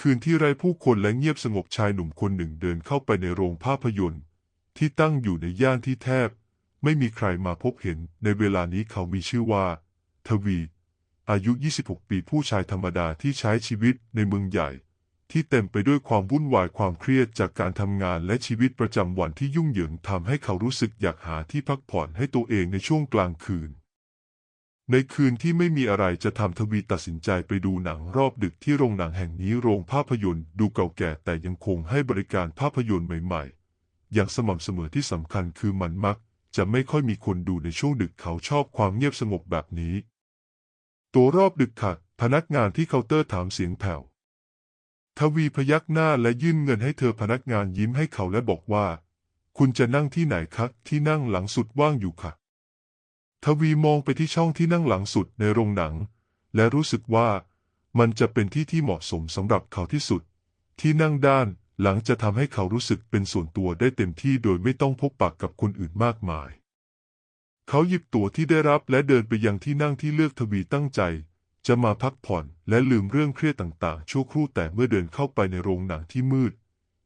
คืนที่ไร้ผู้คนและเงียบสงบชายหนุ่มคนหนึ่งเดินเข้าไปในโรงภาพยนตร์ ที่ตั้งอยู่ในย่านที่แทบ ไม่มีใครมาพบเห็น ในเวลานี้เขามีชื่อว่า ทวี อายุ 26 ปีผู้ชายธรรมดาที่ใช้ชีวิตในเมืองใหญ่ ที่เต็มไปด้วยความวุ่นวายความเครียดจากการทำงานและชีวิตประจำวันที่ยุ่งเหยิงทำให้เขารู้สึกอยากหาที่พักผ่อนให้ตัวเองในช่วงกลางคืน ในคืนที่ไม่มีอะไรจะทำทวีตัดสินใจไปดูหนังรอบดึกที่โรงหนังแห่งนี้โรงภาพยนตร์ดูเก่าแก่แต่ยังคงให้บริการภาพยนตร์ใหม่ๆ อย่างสม่ำเสมอที่สำคัญคือมันมัก จะไม่ค่อยมีคนดูในช่วงดึกเขาชอบความเงียบสงบแบบนี้ ตัวรอบดึกค่ะ พนักงานที่เคาน์เตอร์ถามเสียงแผ่วทวีพยักหน้าและยื่นเงินให้เธอพนักงานยิ้มให้เขาและบอกว่า คุณจะนั่งที่ไหนคะที่นั่งหลังสุดว่างอยู่ค่ะ ทวีมองไปที่ช่องที่นั่งหลังสุดในโรงหนัง และรู้สึกว่ามันจะเป็นที่ที่เหมาะสมสำหรับเขาที่สุด ที่นั่งด้านหลังจะทำให้เขารู้สึกเป็นส่วนตัวได้เต็มที่โดยไม่ต้องพบปะกกับคนอื่นมากมาย เขาหยิบตั๋วที่ได้รับและเดินไปยังที่นั่งที่เลือกทวีตั้งใจ จะมาพักผ่อนและลืมเรื่องเครียดต่างๆ ชั่วครู่แต่เมื่อเดินเข้าไปในโรงหนังที่มืด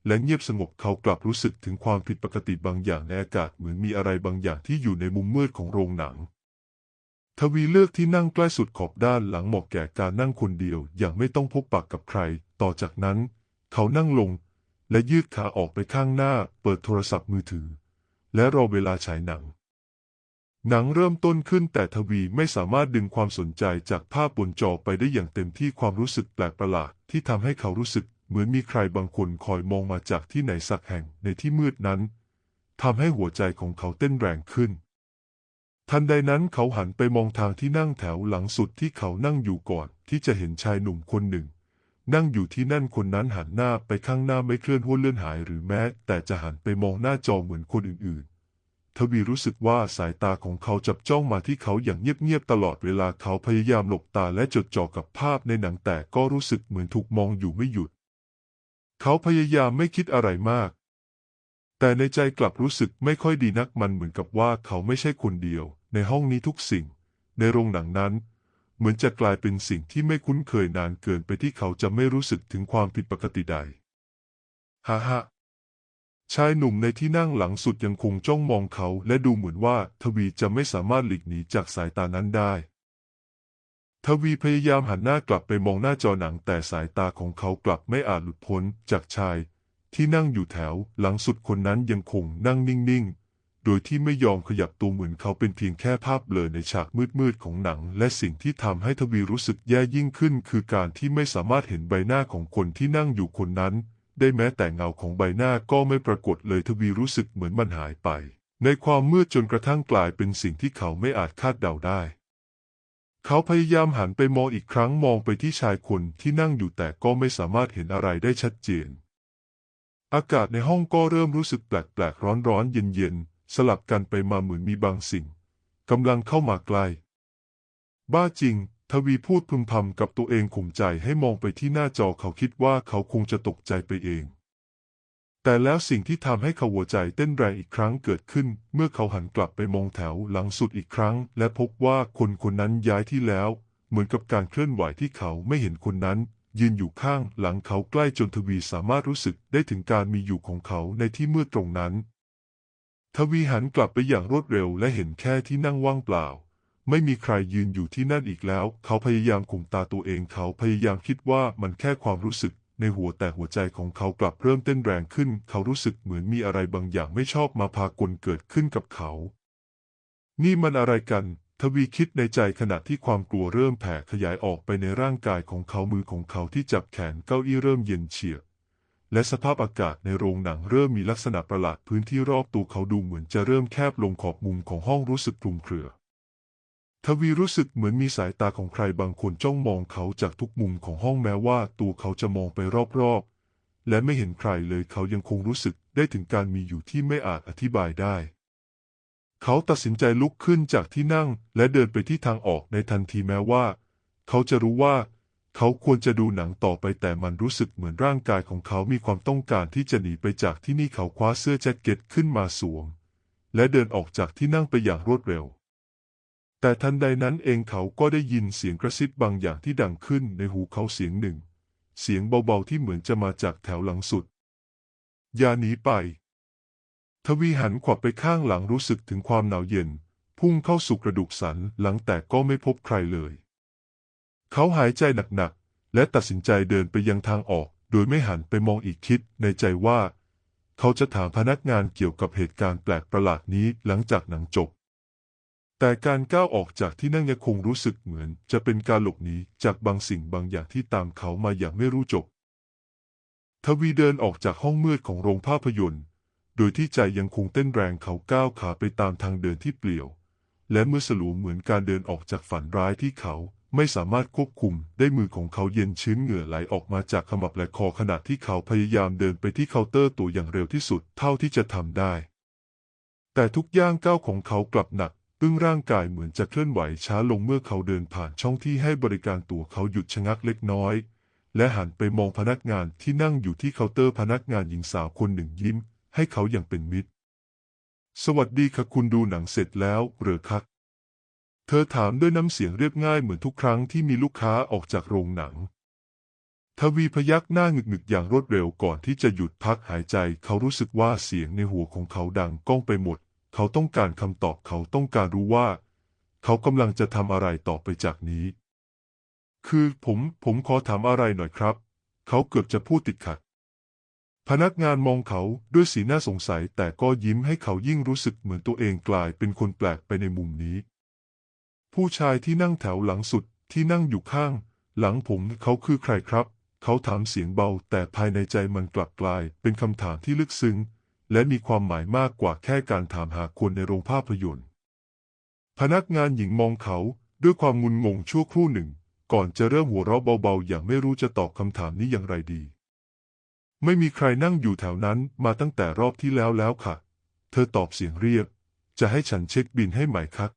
และเงียบสงบเขากลับรู้สึกถึงความผิดปกติบางอย่างในอากาศเหมือนมีอะไรบางอย่างที่อยู่ในมุมมืดของโรงหนัง ทวีเลือกที่นั่งใกล้สุดขอบด้านหลังเหมาะแก่การนั่งคนเดียวอย่างไม่ต้องพบปะกับใคร ต่อจากนั้น เขานั่งลง และยืดขาออกไปข้างหน้า เปิดโทรศัพท์มือถือ และรอเวลาฉายหนัง หนังเริ่มต้นขึ้นแต่ทวีไม่สามารถดึงความสนใจจากภาพบนจอไปได้อย่างเต็มที่ความรู้สึกแปลกประหลาดที่ทำให้เขารู้สึก เหมือนมีใครบางคนคอยมองมาจากที่ไหนสักแห่งในที่มืดนั้นทำให้หัวใจของเขาเต้นแรงขึ้น ทันใดนั้นเขาหันไปมองทางที่นั่งแถวหลังสุดที่เขานั่งอยู่ก่อนที่จะเห็นชายหนุ่มคนหนึ่ง นั่งอยู่ที่นั่นคนนั้นหันหน้าไปข้างหน้าไม่เคลื่อนหัวเลื่อนหายหรือแม้ แต่จะหันไปมองหน้าจอเหมือนคนอื่นๆ ทวีรู้สึกว่าสายตาของเขาจับจ้องมาที่เขาอย่างเงียบๆตลอดเวลาเขาพยายามหลบตาและจดจ่อกับภาพในหนังแต่ก็รู้สึกเหมือนถูกมองอยู่ไม่หยุด เขาพยายามไม่คิดอะไรมาก แต่ในใจกลับรู้สึกไม่ค่อยดีนักมันเหมือนกับว่าเขาไม่ใช่คนเดียว ในห้องนี้ทุกสิ่ง ในโรงหนังนั้น เหมือนจะกลายเป็นสิ่งที่ไม่คุ้นเคยนานเกินไปที่เขาจะไม่รู้สึกถึงความผิดปกติใดฮ่าฮ่าชายหนุ่มในที่นั่งหลังสุดยังคงจ้องมองเขาและดูเหมือนว่าทวีจะไม่สามารถหลีกหนีจากสายตานั้นได้ ทวีพยายามหันหน้ากลับไปมองหน้าจอหนังแต่สายตาของเขากลับไม่อาจหลุดพ้นจากชาย ที่นั่งอยู่แถวหลังสุดคนนั้นยังคงนั่งนิ่งๆ โดยที่ไม่ยอมขยับตัวเหมือนเขาเป็นเพียงแค่ภาพเบลอในฉากมืดๆของหนัง และสิ่งที่ทำให้ทวีรู้สึกแย่ยิ่งขึ้น คือการที่ไม่สามารถเห็นใบหน้าของคนที่นั่งอยู่คนนั้น ได้แม้แต่เงาของใบหน้าก็ไม่ปรากฏเลยทวีรู้สึกเหมือนมันหายไป ในความมืดจนกระทั่งกลายเป็นสิ่งที่เขาไม่อาจคาดเดาได้ เขาพยายามหันไปมองอีกครั้งมองไปที่ชายคนที่นั่งอยู่แต่ก็ไม่สามารถเห็นอะไรได้ชัดเจน อากาศในห้องก็เริ่มรู้สึกแปลกๆร้อนๆเย็นๆ สลับกันไปมาเหมือนมีบางสิ่งกำลังเข้ามาใกล้บ้าจริง ทวีพูดพึมพำกับตัวเองข่มใจให้มองไปที่หน้าจอเขาคิดว่าเขาคงจะตกใจไปเอง แต่แล้วสิ่งที่ทำให้เขาหัวใจเต้นแรงอีกครั้งเกิดขึ้น เมื่อเขาหันกลับไปมองแถวหลังสุดอีกครั้ง และพบว่าคนคนนั้นย้ายที่แล้ว เหมือนกับการเคลื่อนไหวที่เขาไม่เห็นคนนั้น ยืนอยู่ข้างหลังเขาใกล้จนทวีสามารถรู้สึกได้ถึงการมีอยู่ของเขาในที่มืดตรงนั้น ทวีหันกลับไปอย่างรวดเร็วและเห็นแค่ที่นั่งว่างเปล่า ไม่มีใครยืนอยู่ที่นั่นอีกแล้ว เขาพยายามข่มตาตัวเองเขาพยายามคิดว่ามันแค่ความรู้สึก ในหัวแต่หัวใจของเขากลับเริ่มเต้นแรงขึ้น เขารู้สึกเหมือนมีอะไรบางอย่างไม่ชอบมาพากลเกิดขึ้นกับเขา นี่มันอะไรกัน ทวีคิดในใจขณะที่ความกลัวเริ่มแผ่ขยายออกไปในร่างกายของเขามือของเขาที่จับแขนเก้าอี้เริ่มเย็นเฉียบและสภาพอากาศในโรงหนังเริ่มมีลักษณะประหลาดพื้นที่รอบตัวเขาดูเหมือนจะเริ่มแคบลงขอบมุมของห้องรู้สึกคลุมเครือ ทวีรู้สึกเหมือนมีสายตาของใครบางคนจ้องมองเขาจากทุกมุมของห้องแม้ว่าตัวเขาจะมองไปรอบๆ และไม่เห็นใครเลยเขายังคงรู้สึกได้ถึงการมีอยู่ที่ไม่อาจอธิบายได้ เขาตัดสินใจลุกขึ้นจากที่นั่งและเดินไปที่ทางออกในทันทีแม้ว่า เขาจะรู้ว่า เขาควรจะดูหนังต่อไปแต่มันรู้สึกเหมือนร่างกายของเขามีความต้องการที่จะหนีไปจากที่นี่เขาคว้าเสื้อแจ็คเก็ตขึ้นมาสวม และเดินออกจากที่นั่งไปอย่างรวดเร็ว แต่ทันใดนั้นเองเขาก็ได้ยินเสียงกระซิบบางอย่างที่ดังขึ้นในหูเขาเสียงหนึ่ง เสียงเบาๆที่เหมือนจะมาจากแถวหลังสุด อย่าหนีไป ทวีหันขวับไปข้างหลังรู้สึกถึงความหนาวเย็น พุ่งเข้าสู่กระดูกสันหลังแต่ก็ไม่พบใครเลย เขาหายใจหนักๆ และตัดสินใจเดินไปยังทางออก โดยไม่หันไปมองอีกคิดในใจว่า เขาจะถามพนักงานเกี่ยวกับเหตุการณ์แปลกประหลาดนี้หลังจากหนังจบ แต่การก้าวออกจากที่นั่งยังคงรู้สึกเหมือน จะเป็นการหลบหนีจากบางสิ่งบางอย่างที่ตามเขามาอย่างไม่รู้จบ ทวีเดินออกจากห้องมืดของโรงภาพยนตร์ โดยที่ใจยังคงเต้นแรงเขาก้าวขาไปตามทางเดินที่เปลี่ยว และเมื่อสลัวเหมือนการเดินออกจากฝันร้ายที่เขาไม่สามารถควบคุมได้มือของเขาเย็นชื้นเหงื่อไหลออกมาจากขมับและคอขณะที่เขาพยายามเดินไปที่เคาน์เตอร์ตัวอย่างเร็วที่สุดเท่าที่จะทำได้ แต่ทุกย่างก้าวของเขากลับหนัก ตึงร่างกายเหมือนจะเคลื่อนไหวช้าลงเมื่อเขาเดินผ่านช่องที่ให้บริการตัวเขาหยุดชะงักเล็กน้อย และหันไปมองพนักงานที่นั่งอยู่ที่เคาน์เตอร์พนักงานหญิงสาวคนหนึ่งยิ้ม ให้เขาอย่างเป็นมิตร สวัสดีค่ะคุณดูหนังเสร็จแล้วเหรือครับเธอถามด้วยน้ำเสียงเรียบง่ายเหมือนทุกครั้งที่มีลูกค้าออกจากโรงหนัง ทวีพยักหน้าหงึกๆอย่างรวดเร็วก่อนที่จะหยุดพักหายใจ เขารู้สึกว่าเสียงในหัวของเขาดังก้องไปหมด เขาต้องการคำตอบเขาต้องการรู้ว่า เขากำลังจะทำอะไรต่อไปจากนี้ คือผมผมขอถามอะไรหน่อยครับ เขาเกือบจะพูดติดขัด พนักงานมองเขาด้วยสีหน้าสงสัย แต่ก็ยิ้มให้เขายิ่งรู้สึกเหมือนตัวเองกลายเป็นคนแปลกไปในมุมนี้ ผู้ชายที่นั่งแถวหลังสุดที่นั่งอยู่ข้าง หลังผมเขาคือใครครับ เขาถามเสียงเบา แต่ภายในใจมันกลับกลายเป็นคำถามที่ลึกซึ้ง และมีความหมายมากกว่าแค่การถามหาคนในโรงภาพยนตร์ พนักงานหญิงมองเขาด้วยความงุนงงชั่วครู่หนึ่ง ก่อนจะเริ่มหัวเราะเบาๆ อย่างไม่รู้จะตอบคำถามนี้อย่างไรดี ไม่มีใครนั่งอยู่แถวนั้นมาตั้งแต่รอบที่แล้วแล้วค่ะ เธอตอบเสียงเรียบ จะให้ฉันเช็คบินให้ไหมครับ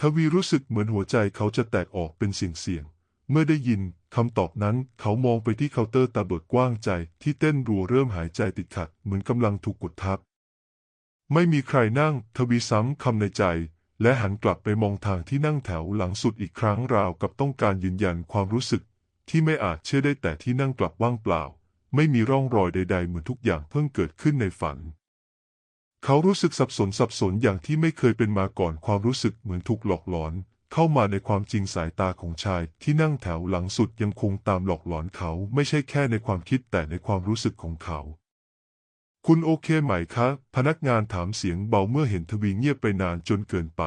ทวีรู้สึกเหมือนหัวใจเขาจะแตกออกเป็นเสียงๆ เมื่อได้ยินคำตอบนั้นเขามองไปที่เคาน์เตอร์ตาเบิดกว้างใจ ที่เต้นรัวเริ่มหายใจติดขัด เหมือนกำลังถูกกดทับ ไม่มีใครนั่งทวีซ้ำคำในใจ และหันกลับไปมองทางที่นั่งแถวหลังสุดอีกครั้งราวกับต้องการยืนยันความรู้สึก ที่ไม่อาจเชื่อได้แต่ที่นั่งกลับว่างเปล่า ไม่มีร่องรอยใด ๆ เหมือนทุกอย่างเพิ่งเกิดขึ้นในฝัน เขารู้สึกสับสนสับสนอย่างที่ไม่เคยเป็นมาก่อนความรู้สึกเหมือนถูกหลอกหลอน เข้ามาในความจริงสายตาของชายที่นั่งแถวหลังสุดยังคงตามหลอกหลอนเขาไม่ใช่แค่ในความคิดแต่ในความรู้สึกของเขา คุณโอเคไหมคะ พนักงานถามเสียงเบาเมื่อเห็นทวีเงียบไปนานจนเกินไป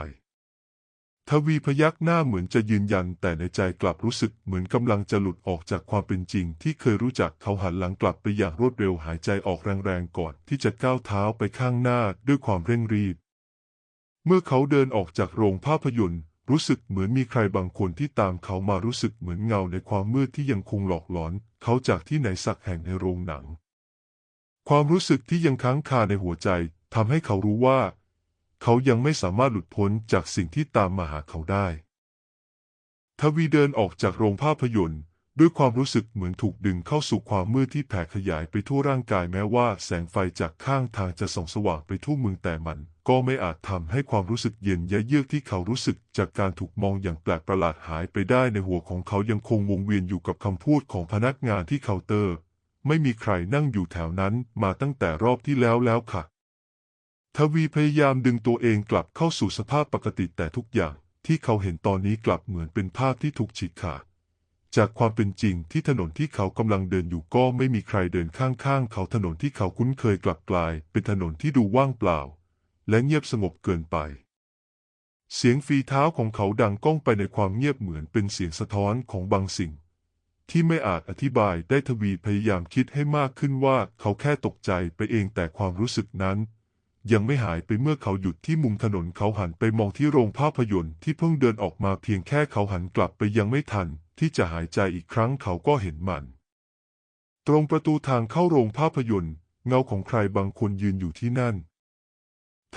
ทวีพยักหน้าเหมือนจะยืนยันแต่ในใจกลับรู้สึกเหมือนกำลังจะหลุดออกจากความเป็นจริง ที่เคยรู้จักเขาหันหลังกลับไปอย่างรวดเร็วหายใจออกแรงๆก่อนที่จะก้าวเท้าไปข้างหน้าด้วยความเร่งรีบ เมื่อเขาเดินออกจากโรงภาพยนตร์ รู้สึกเหมือนมีใครบางคนที่ตามเขามารู้สึกเหมือนเงาในความมืดที่ยังคงหลอกหลอน เขาจากที่ไหนสักแห่งในโรงหนัง ความรู้สึกที่ยังค้างคาในหัวใจทำให้เขารู้ว่า เขายังไม่สามารถหลุดพ้นจากสิ่งที่ตามมาหาเขาได้ ทวีเดินออกจากโรงภาพยนตร์ ด้วยความรู้สึกเหมือนถูกดึงเข้าสู่ความมืดที่แผ่ขยายไปทั่วร่างกายแม้ว่าแสงไฟจากข้างทางจะส่องสว่างไปทั่วเมืองแต่มัน ก็ไม่อาจทำให้ความรู้สึกเย็นยะเยือกที่เขารู้สึกจากการถูกมองอย่างแปลกประหลาดหายไปได้ในหัวของเขายังคงวงเวียนอยู่กับคำพูดของพนักงานที่เคาน์เตอร์ ไม่มีใครนั่งอยู่แถวนั้นมาตั้งแต่รอบที่แล้วแล้วค่ะ ทวีพยายามดึงตัวเองกลับเข้าสู่สภาพปกติแต่ทุกอย่างที่เขาเห็นตอนนี้กลับเหมือนเป็นภาพที่ถูกฉีกขาดจากความเป็นจริงที่ถนนที่เขากำลังเดินอยู่ก็ไม่มีใครเดินข้างๆ เขาถนนที่เขาคุ้นเคยกลับกลาย เป็นถนนที่ดูว่างเปล่า และเงียบสงบเกินไป เสียงฝีเท้าของเขาดังก้องไปในความเงียบเหมือนเป็นเสียงสะท้อนของบางสิ่ง ที่ไม่อาจอธิบายได้ทวีพยายามคิดให้มากขึ้นว่าเขาแค่ตกใจไปเองแต่ความรู้สึกนั้น ยังไม่หายไปเมื่อเขาหยุดที่มุมถนนเขาหันไปมองที่โรงภาพยนตร์ที่เพิ่งเดินออกมาเพียงแค่เขาหันกลับไปยังไม่ทัน ที่จะหายใจอีกครั้งเขาก็เห็นมัน ตรงประตูทางเข้าโรงภาพยนตร์เงาของใครบางคนยืนอยู่ที่นั่น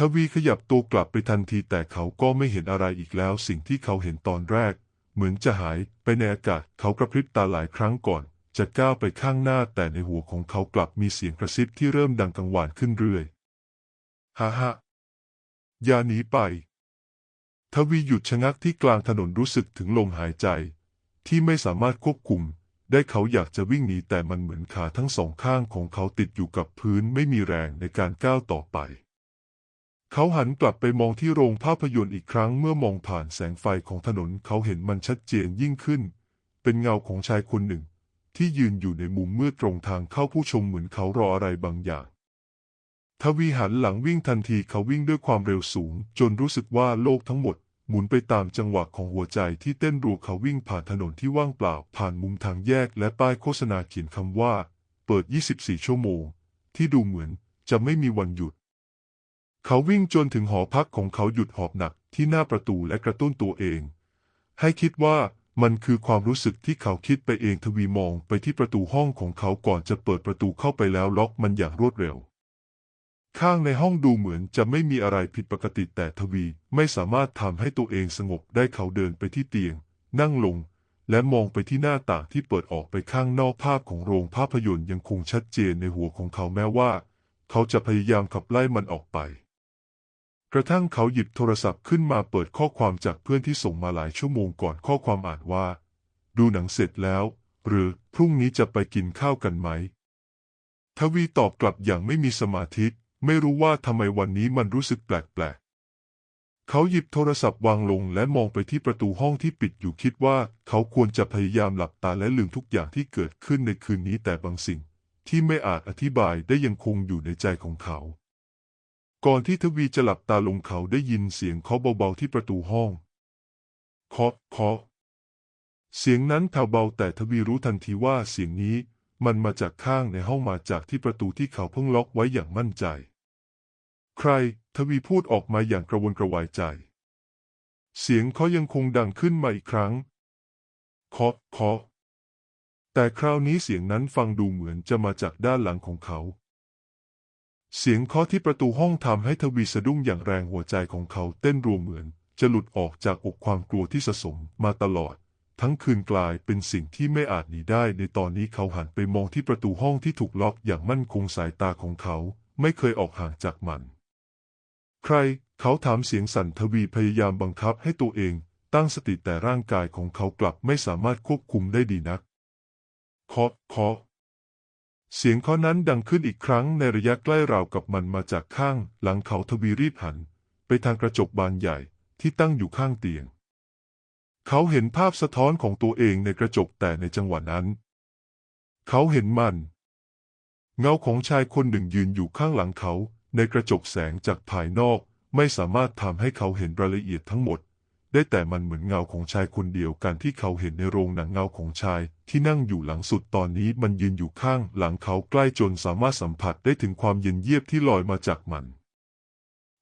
ทวีขยับตัวกลับไปทันทีแต่เขาก็ไม่เห็นอะไรอีกแล้ว สิ่งที่เขาเห็นตอนแรก เหมือนจะหายไปในอากาศเขากระพริบตาหลายครั้งก่อน จะก้าวไปข้างหน้าแต่ในหัวของเขากลับมีเสียงกระซิบที่เริ่มดังกังวานขึ้นเรื่อยฮ่าฮ่าอย่าหนีไป ทวีหยุดชะงักที่กลางถนนรู้สึกถึงลมหายใจ ที่ไม่สามารถควบคุม ได้เขาอยากจะวิ่งหนีแต่มันเหมือนขาทั้งสองข้างของเขาติดอยู่กับพื้นไม่มีแรงในการก้าวต่อไป เขาหันกลับไปมองที่โรงภาพยนตร์อีกครั้งเมื่อมองผ่านแสงไฟของถนนเขาเห็นมันชัดเจนยิ่งขึ้น เป็นเงาของชายคนหนึ่ง ที่ยืนอยู่ในมุมมืดตรงทางเข้าผู้ชมเหมือนเขารออะไรบางอย่าง ทวีหันหลังวิ่งทันทีเขาวิ่งด้วยความเร็วสูง จนรู้สึกว่าโลกทั้งหมด หมุนไปตามจังหวะของหัวใจที่เต้นรัวเขาวิ่งผ่านถนนที่ว่างเปล่า ผ่านมุมทางแยกและป้ายโฆษณาเขียนคำว่า เปิด 24 ชั่วโมง ที่ดูเหมือนจะไม่มีวันหยุด เขาวิ่งจนถึงหอพักของเขาหยุดหอบหนักที่หน้าประตูและกระตุ้นตัวเอง ให้คิดว่ามันคือความรู้สึกที่เขาคิดไปเองทวีมองไปที่ประตูห้องของเขาก่อนจะเปิดประตูเข้าไปแล้วล็อกมันอย่างรวดเร็ว ข้างในห้องดูเหมือนจะไม่มีอะไรผิดปกติแต่ทวีไม่สามารถทำให้ตัวเองสงบได้เขาเดินไปที่เตียง นั่งลง และมองไปที่หน้าต่างที่เปิดออกไปข้างนอกภาพของโรงภาพยนตร์ยังคงชัดเจนในหัวของเขาแม้ว่า เขาจะพยายามขับไล่มันออกไป กระทั่งเขาหยิบโทรศัพท์ขึ้นมาเปิดข้อความจากเพื่อนที่ส่งมาหลายชั่วโมงก่อนข้อความอ่านว่า ดูหนังเสร็จแล้ว หรือพรุ่งนี้จะไปกินข้าวกันไหม ทวีตอบกลับอย่างไม่มีสมาธิ ไม่รู้ว่าทำไมวันนี้มันรู้สึกแปลกๆ เขาหยิบโทรศัพท์วางลงและมองไปที่ประตูห้องที่ปิดอยู่คิดว่าเขาควรจะพยายามหลับตาและลืมทุกอย่างที่เกิดขึ้นในคืนนี้แต่บางสิ่ง ที่ไม่อาจอธิบายได้ยังคงอยู่ในใจของเขา ก่อนที่ทวีจะหลับตาลงเขาได้ยินเสียงเคาะเบาๆที่ประตูห้องเคาะเคาะเสียงนั้นแผ่วเบาแต่ทวีรู้ทันทีว่าเสียงนี้มันมาจากข้างในห้องมาจากที่ประตูที่เขาเพิ่งล็อกไว้อย่างมั่นใจ ใครทวีพูดออกมาอย่างกระวนกระวายใจ เสียงเขายังคงดังขึ้นมาอีกครั้งเคาะเคาะแต่คราวนี้เสียงนั้นฟังดูเหมือนจะมาจากด้านหลังของเขา เสียงเคาะที่ประตูห้องทำให้ทวีสะดุ้งอย่างแรงหัวใจของเขาเต้นรัวเหมือน จะหลุดออกจากอกความกลัวที่สะสมมาตลอด ทั้งคืนกลายเป็นสิ่งที่ไม่อาจหนีได้ ในตอนนี้เขาหันไปมองที่ประตูห้องที่ถูกล็อกอย่างมั่นคงสายตาของเขา ไม่เคยออกห่างจากมัน ใคร เขาถามเสียงสั่นทวีพยายามบังคับให้ตัวเอง ตั้งสติแต่ร่างกายของเขากลับไม่สามารถควบคุมได้ดีนักเคาะเคาะ เสียงเคาะนั้นดังขึ้นอีกครั้งในระยะใกล้ราวกับมันมาจากข้างหลังเขาทวีรีบหัน ไปทางกระจกบานใหญ่ที่ตั้งอยู่ข้างเตียง เขาเห็นภาพสะท้อนของตัวเองในกระจกแต่ในจังหวะนั้น เขาเห็นมัน เงาของชายคนหนึ่งยืนอยู่ข้างหลังเขา ในกระจกแสงจากภายนอกไม่สามารถทำให้เขาเห็นรายละเอียดทั้งหมด ได้แต่มันเหมือนเงาของชายคนเดียวกันที่เขาเห็นในโรงหนังเงาของชายที่นั่งอยู่หลังสุดตอนนี้มันยืนอยู่ข้างหลังเขาใกล้จนสามารถสัมผัสได้ถึงความเย็นเยียบที่ลอยมาจากมัน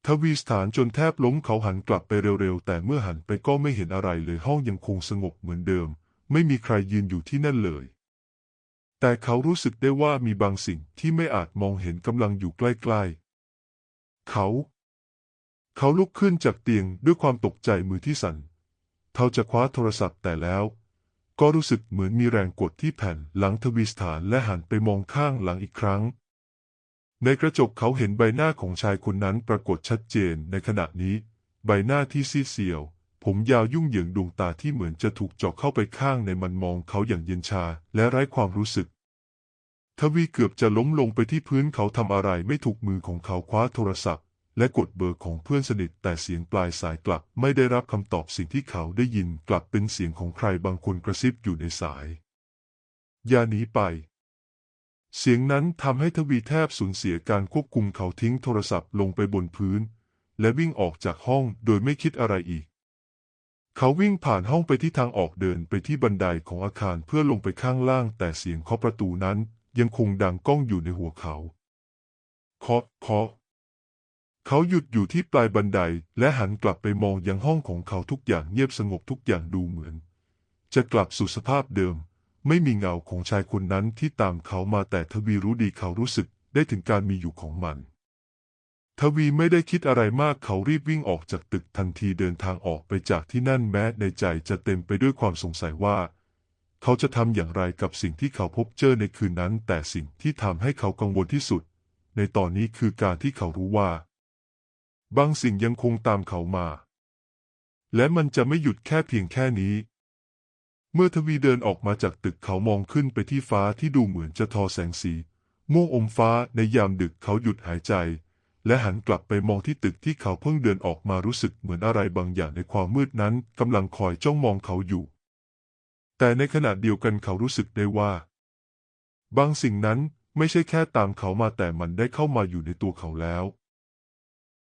ทวีสถานจนแทบล้มเขาหันกลับไปเร็วๆ แต่เมื่อหันไปก็ไม่เห็นอะไรเลยห้องยังคงสงบเหมือนเดิม ไม่มีใครยืนอยู่ที่นั่นเลย แต่เขารู้สึกได้ว่ามีบางสิ่งที่ไม่อาจมองเห็นกำลังอยู่ใกล้ๆ เขา เขาลุกขึ้นจากเตียงด้วยความตกใจมือที่สั่น เขาจะคว้าโทรศัพท์แต่แล้ว ก็รู้สึกเหมือนมีแรงกดที่แผ่นหลังทวีสถานและหันไปมองข้างหลังอีกครั้ง ในกระจกเขาเห็นใบหน้าของชายคนนั้นปรากฏชัดเจนในขณะนี้ ใบหน้าที่ซีดเซียว ผมยาวยุ่งเหยิงดวงตาที่เหมือนจะถูกเจาะเข้าไปข้างในมันมองเขาอย่างเย็นชาและไร้ความรู้สึกทวีเกือบจะล้มลงไปที่พื้นเขาทำอะไรไม่ถูกมือของเขาคว้าโทรศัพท์ และกดเบอร์ของเพื่อนสนิทแต่เสียงปลายสายกลับไม่ได้รับคำตอบสิ่งที่เขาได้ยินกลับเป็นเสียงของใครบางคนกระซิบอยู่ในสาย อย่าหนีไป เสียงนั้นทำให้ทวีแทบสูญเสียการควบคุมเขาทิ้งโทรศัพท์ลงไปบนพื้น และวิ่งออกจากห้องโดยไม่คิดอะไรอีก เขาวิ่งผ่านห้องไปที่ทางออกเดินไปที่บันไดของอาคารเพื่อลงไปข้างล่าง แต่เสียงเคาะประตูนั้นยังคงดังก้องอยู่ในหัวเขาเคาะเคาะ เขาหยุดอยู่ที่ปลายบันไดและหันกลับไปมองยังห้องของเขาทุกอย่างเงียบสงบทุกอย่างดูเหมือน จะกลับสู่สภาพเดิม ไม่มีเงาของชายคนนั้นที่ตามเขามาแต่ทวีรู้ดีเขารู้สึกได้ถึงการมีอยู่ของมัน ทวีไม่ได้คิดอะไรมากเขารีบวิ่งออกจากตึกทันทีเดินทางออกไปจากที่นั่นแม้ในใจจะเต็มไปด้วยความสงสัยว่า เขาจะทำอย่างไรกับสิ่งที่เขาพบเจอในคืนนั้น แต่สิ่งที่ทำให้เขากังวลที่สุด ในตอนนี้คือการที่เขารู้ว่า บางสิ่งยังคงตามเขามา และมันจะไม่หยุดแค่เพียงแค่นี้ เมื่อทวีเดินออกมาจากตึกเขามองขึ้นไปที่ฟ้าที่ดูเหมือนจะทอแสงสี ม่วงอมฟ้าในยามดึกเขาหยุดหายใจ และหันกลับไปมองที่ตึกที่เขาเพิ่งเดินออกมารู้สึกเหมือนอะไรบางอย่างในความมืดนั้นกำลังคอยจ้องมองเขาอยู่ แต่ในขณะเดียวกันเขารู้สึกได้ว่า บางสิ่งนั้นไม่ใช่แค่ตามเขามาแต่มันได้เข้ามาอยู่ในตัวเขาแล้ว